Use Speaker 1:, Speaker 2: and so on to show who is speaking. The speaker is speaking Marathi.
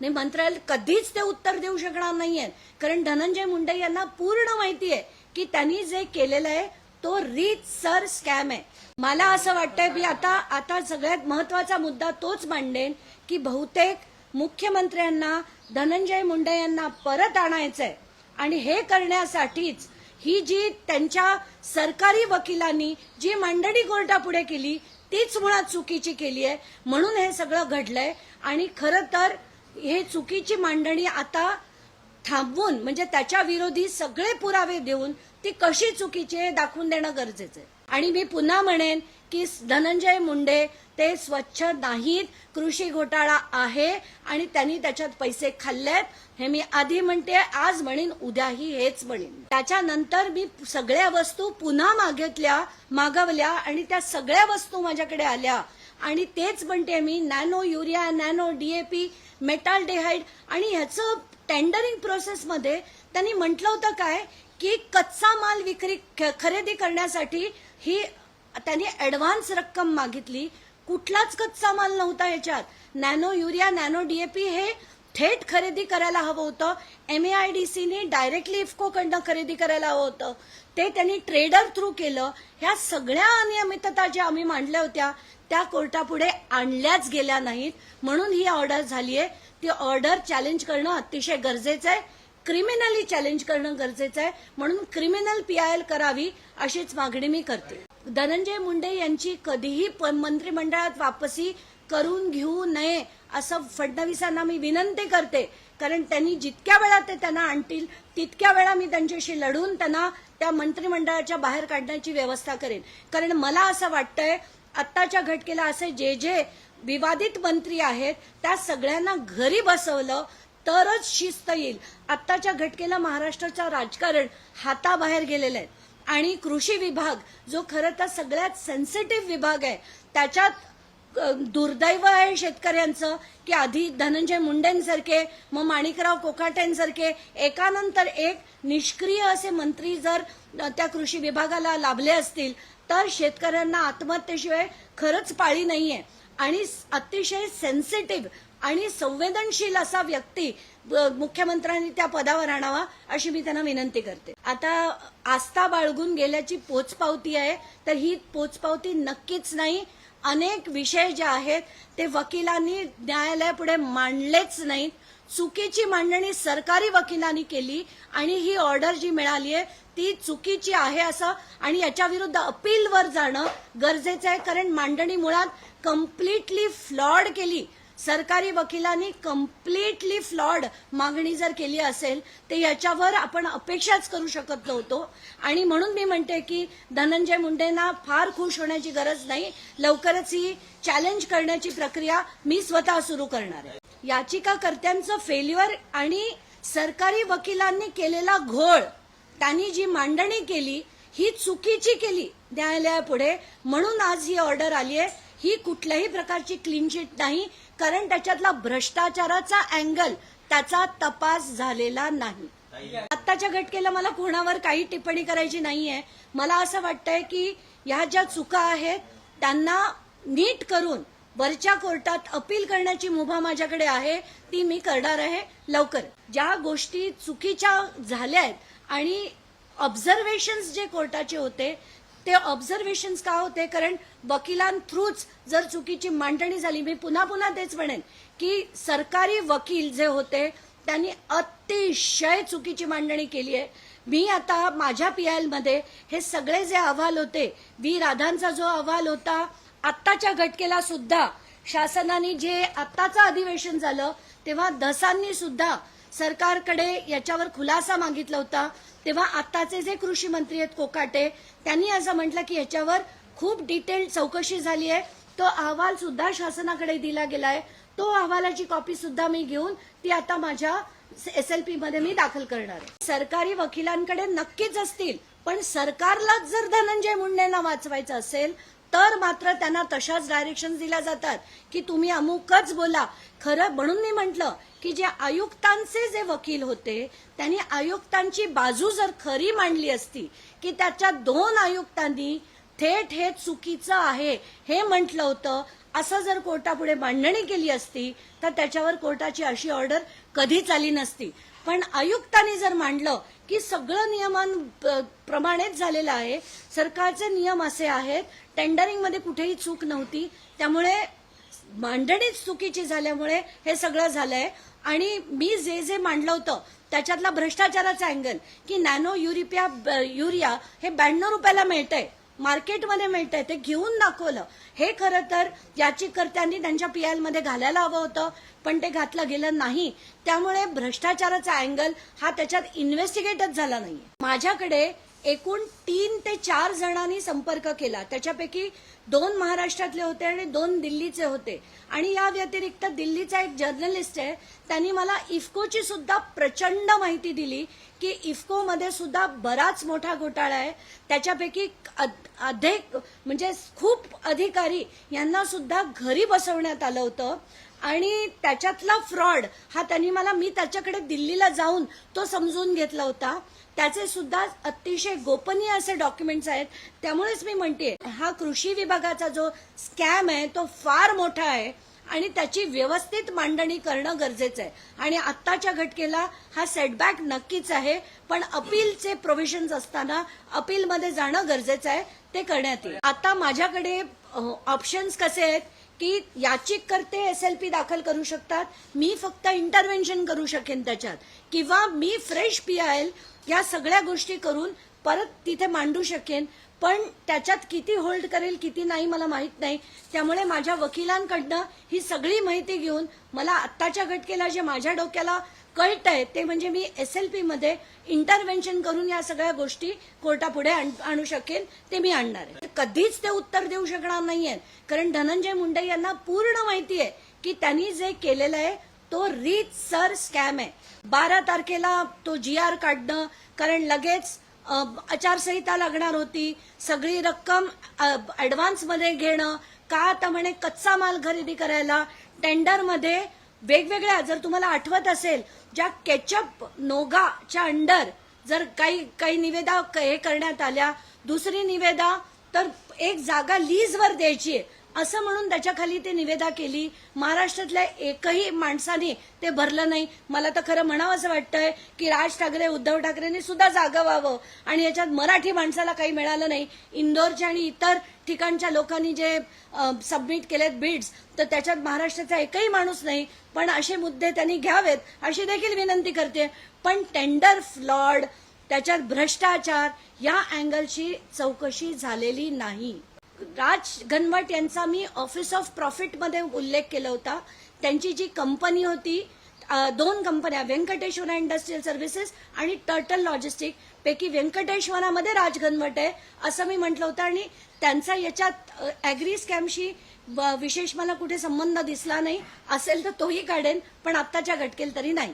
Speaker 1: नाही मंत्रालय कधीच ते उत्तर देऊ शकणार नाहीये. कारण धनंजय मुंडे यांना पूर्ण माहिती आहे की त्यांनी जे केलेलं आहे तो रीत सर स्कॅम आहे. मला असं वाटतंय की आता आता सगळ्यात महत्त्वाचा मुद्दा तोच मांडेन की बहुतेक मुख्यमंत्र्यांना धनंजय मुंडे यांना परत आणायचंय. आणि हे करण्यासाठीच ही जी त्यांच्या सरकारी वकिलांनी जी मांडणी कोर्टापुढे केली तीच मुळात चुकीची केली आहे म्हणून हे सगळं घडलंय. आणि खरं तर हे चुकीची मांडणी आता थांबवून म्हणजे त्याच्या विरोधी सगळे पुरावे देऊन ती कशी चुकीची हे दाखवून देणं गरजेचं आहे. आणि मी पुन्हा म्हणेन की धनंजय मुंडे ते स्वच्छ नाहीत कृषी घोटाळा आहे आणि त्यांनी त्याच्यात पैसे खाल्लेत हे मी आधी म्हणते आज म्हणेन उद्याही हेच म्हणेन. त्याच्यानंतर मी सगळ्या वस्तू पुन्हा मागितल्या मागवल्या आणि त्या सगळ्या वस्तू माझ्याकडे आल्या. आणि तेच म्हणते मी nano urea nano DAP metaldehyde आणि ह्याचं टेंडरिंग प्रोसेसमध्ये त्यांनी म्हटलं होतं काय की कच्चा माल विक्री ख- खरेदी करण्यासाठी ही त्यांनी ऍडव्हान्स रक्कम मागितली. कुठलाच कच्चा माल नव्हता याच्यात. नॅनो युरिया नॅनो डीएपी हे थेट खरेदी करायला हवं होतं. एम ए आय डी सीने डायरेक्टली इफकोकडनं खरेदी करायला हवं होतं. ते त्यांनी ट्रेडर थ्रू केलं. ह्या सगळ्या अनियमितता ज्या आम्ही मांडल्या होत्या त्या कोर्टापुढे आणल्याच गेल्या नाहीत. म्हणून ही ऑर्डर झाली आहे ती ऑर्डर चॅलेंज करणं अतिशय गरजेचं आहे क्रिमिनली चॅलेंज करणं गरजेचं आहे म्हणून क्रिमिनल पीआयएल करावी अशीच मागणी मी करते. धनंजय मुंडे यांची कधीही प- मंत्रिमंडळात वापसी करून घेऊ नये असं फडणवीसांना मी विनंती करते. कारण त्यांनी जितक्या वेळा ते त्यांना आणतील तितक्या वेळा मी त्यांच्याशी लढून त्यांना त्या मंत्रिमंडळाच्या बाहेर काढण्याची व्यवस्था करेन. कारण मला असं वाटतंय आत्ताच्या घटकेला असे जे जे विवादित मंत्री आहेत त्या सगळ्यांना घरी बसवलं तरच शिस्त येईल. आत्ताच्या घटकेला महाराष्ट्राचं राजकारण हाताबाहेर गेलेलं आहे. आणि कृषी विभाग जो खरं तर सगळ्यात सेन्सिटिव्ह विभाग आहे त्याच्यात दुर्दैव आहे शेतकऱ्यांचं की आधी धनंजय मुंडेंसारखे मग माणिकराव कोकाट्यांसारखे एकानंतर एक निष्क्रिय असे मंत्री जर त्या कृषी विभागाला लाभले असतील तर शेतकऱ्यांना आत्महत्येशिवाय खरंच पाळी नाहीये. आणि अतिशय सेन्सिटिव्ह आणि संवेदनशील असा व्यक्ती मुख्यमंत्र्यांनी त्या पदावर आणावा अशी मी त्यांना विनंती करते. आता आस्था बाळगून गेल्याची पोचपावती आहे तर ही पोचपावती नक्कीच नाही अनेक विषय जे आहेत ते वकिलांनी न्यायालयापुढे मांडलेच नाहीत. चुकीची मांडणी सरकारी वकिलांनी केली आणि ही ऑर्डर जी मिळाली आहे ती चुकीची आहे असं आणि याच्या विरुद्ध अपीलवर जाणं गरजेचं आहे कारण मांडणी मुळात कम्प्लिटली फ्लॉड केली. सरकारी वकिलांनी कम्प्लिटली फ्लॉड मागणी जर केली असेल तर याच्यावर आपण अपेक्षाच करू शकत नव्हतो. आणि म्हणून मी म्हणते की धनंजय मुंडेंना फार खुश होण्याची गरज नाही. लवकरच ही चॅलेंज करण्याची प्रक्रिया मी स्वतः सुरू करणार आहे. याचिकाकर्त्यांचं फेल्युअर आणि सरकारी वकिलांनी केलेला घोळ त्यांनी जी मांडणी केली ही चुकीची केली न्यायालयापुढे म्हणून आज ही ऑर्डर आली आहे ही कुठल्याही प्रकारची क्लीन चिट नाही कारण त्याच्यातला भ्रष्टाचाराचा अँगल त्याचा तपास झालेला नाही. आत्ताच्या घटकेला मला कोणावर काही टिप्पणी करायची नाहीये. मला असं वाटतंय की ह्या ज्या चुका आहेत त्यांना नीट करून वरच्या कोर्टात अपील करण्याची मुभा माझ्याकडे आहे ती मी करणार आहे लवकर. ज्या गोष्टी चुकीच्या झाल्या आहेत आणि ऑब्झर्वेशन्स जे कोर्टाचे होते ते ऑब्झर्वेशन्स का होते? कारण वकिलांथ्रूच जर चुकीची मांडणी झाली मी पुन्हा पुन्हा तेच म्हणेन की सरकारी वकील जे होते त्यांनी अतिशय चुकीची मांडणी केली आहे. मी आता माझ्या पी मध्ये हे सगळे जे अहवाल होते व्ही. राधांचा जो अहवाल होता आत्ताच्या घटकेला सुद्धा शासनाने जे आत्ताचं अधिवेशन झालं तेव्हा दसांनी सुद्धा सरकारकडे याच्यावर खुलासा मागितला होता तेव्हा आत्ताचे जे कृषी मंत्री आहेत कोकाटे त्यांनी असं म्हटलं की याच्यावर खूप डिटेल चौकशी झाली आहे. तो अहवाल सुद्धा शासनाकडे दिला गेलाय. तो अहवालाची कॉपी सुद्धा मी घेऊन ती आता माझ्या एस एल पी मध्ये मी दाखल करणार आहे. सरकारी वकिलांकडे नक्कीच असतील पण सरकारलाच जर धनंजय मुंडेंना वाचवायचं असेल तर मात्र त्यांना तशाच डायरेक्शन दिल्या जातात. की तुम्ही अमुकच बोला. खरं म्हणून मी म्हंटल की जे आयुक्तांचे जे वकील होते त्यांनी आयुक्तांची बाजू जर खरी मांडली असती की त्याच्या दोन आयुक्तांनी थेट हे चुकीचं आहे हे म्हटलं होतं असं जर कोर्टापुढे मांडणी केली असती तर त्याच्यावर कोर्टाची अशी ऑर्डर कधीच आली नसती. पण आयुक्तांनी जर मांडलं की सगळं नियमान प्रमाणेच झालेलं आहे. सरकारचे नियम असे आहेत. टेंडरिंगमध्ये कुठेही चूक नव्हती. त्यामुळे मांडणीच चुकीची झाल्यामुळे हे सगळं झालंय. आणि मी जे जे मांडलं होतं त्याच्यातला भ्रष्टाचाराचा अँगल की नॅनो युरिपिया युरिया हे ब्याण्णव रुपयाला मिळतंय. मार्केटमध्ये मिळतंय ते घेऊन दाखवलं. हे खरं तर याचिकर्त्यांनी त्यांच्या पीएलमध्ये घालायला हवं होतं पण ते घातलं गेलं नाही. त्यामुळे भ्रष्टाचाराचा अँगल हा त्याच्यात इन्व्हेस्टिगेटच झाला नाही माझ्याकडे एकूण तीन ते चार जणांनी संपर्क केला. त्याच्यापैकी दोन महाराष्ट्रातले होते आणि दोन दिल्लीचे होते. आणि या व्यतिरिक्त दिल्लीचा एक जर्नलिस्ट आहे त्यांनी मला इफ्कोची सुद्धा प्रचंड माहिती दिली की इफ्कोमध्ये सुद्धा बराच मोठा घोटाळा आहे. त्याच्यापैकी अधिक म्हणजे खूप अधिकारी यांना सुद्धा घरी बसवण्यात आलं होतं. आणि त्याच्यातला फ्रॉड हा त्यांनी मला मी त्याच्याकडे दिल्लीला जाऊन तो समजून घेतला होता. त्याचे सुद्धा अतिशय गोपनीय असे डॉक्युमेंट्स आहेत. त्यामुळेच मी म्हणते हा कृषी विभाग विभागाचा जो स्कॅम आहे तो फार मोठा आहे आणि त्याची व्यवस्थित मांडणी करणं गरजेचं आहे. आणि आत्ताच्या घटकेला हा सेटबॅक नक्कीच आहे पण अपीलचे प्रोव्हिजन्स असताना अपीलमध्ये जाणं गरजेचं आहे ते करण्यात येईल. आता माझ्याकडे ऑप्शन्स कसे आहेत की याचिककर्ते एस एल पी दाखल करू शकतात मी फक्त इंटरव्हेन्शन करू शकेन त्याच्यात किंवा मी फ्रेश पी आय एल या सगळ्या गोष्टी करून परत तिथे मांडू शकेन पण त्याच्यात किती होल्ड करेल किती नाही मला माहीत नाही. त्यामुळे माझ्या वकिलांकडनं ही सगळी माहिती घेऊन मला आत्ताच्या घटकेला जे माझ्या डोक्याला कळत आहे ते म्हणजे मी एस एलमध्ये इंटरव्हेन्शन करून या सगळ्या गोष्टी कोर्टापुढे आणू शकेन ते मी आणणार आहे. कधीच ते उत्तर देऊ शकणार नाहीये कारण धनंजय मुंडे यांना पूर्ण माहिती आहे की त्यांनी जे केलेलं आहे तो रीत सर स्कॅम आहे. बारा तारखेला तो जी आर काढणं कारण लगेच आचारसंहिता लागणार होती. सगळी रक्कम ॲडव्हान्समध्ये घेणं का आता म्हणे कच्चा माल खरेदी करायला? टेंडरमध्ये वेगवेगळ्या जर तुम्हाला आठवत असेल ज्या केचप नोगाच्या अंडर जर काही काही निवेदा क- हे करण्यात आल्या दुसरी निवेदा तर एक जागा लीजवर द्यायची आहे. असं म्हणून त्याच्याखाली ते निवेदा केली. महाराष्ट्रातल्या एकही माणसाने ते भरलं नाही. मला तर खरं म्हणावं असं वाटतंय की राज ठाकरे उद्धव ठाकरेंनी सुद्धा जागा व्हावं आणि याच्यात मराठी माणसाला काही मिळालं नाही. इंदोरच्या आणि इतर ठिकाणच्या लोकांनी जे सबमिट केलेत बिड्स तर त्याच्यात महाराष्ट्राचा एकही माणूस नाही. पण असे मुद्दे त्यांनी घ्यावेत अशी देखील विनंती करते. पण टेंडर फ्लॉड त्याच्यात भ्रष्टाचार या अँगलची चौकशी झालेली नाही. राज घनवट यांचा मी ऑफिस ऑफ प्रॉफिटमध्ये उल्लेख केला होता. त्यांची जी कंपनी होती दोन कंपन्या व्यंकटेश्वरा इंडस्ट्रियल सर्व्हिसेस आणि टर्टल लॉजिस्टिक पैकी व्यंकटेश्वरामध्ये राज घनवट आहे असं मी म्हटलं होतं आणि त्यांचा याच्यात ॲग्री स्कॅमशी विशेष मला कुठे संबंध दिसला नाही असेल तर तोही काढेन पण आत्ताच्या घटकेल तरी नाही.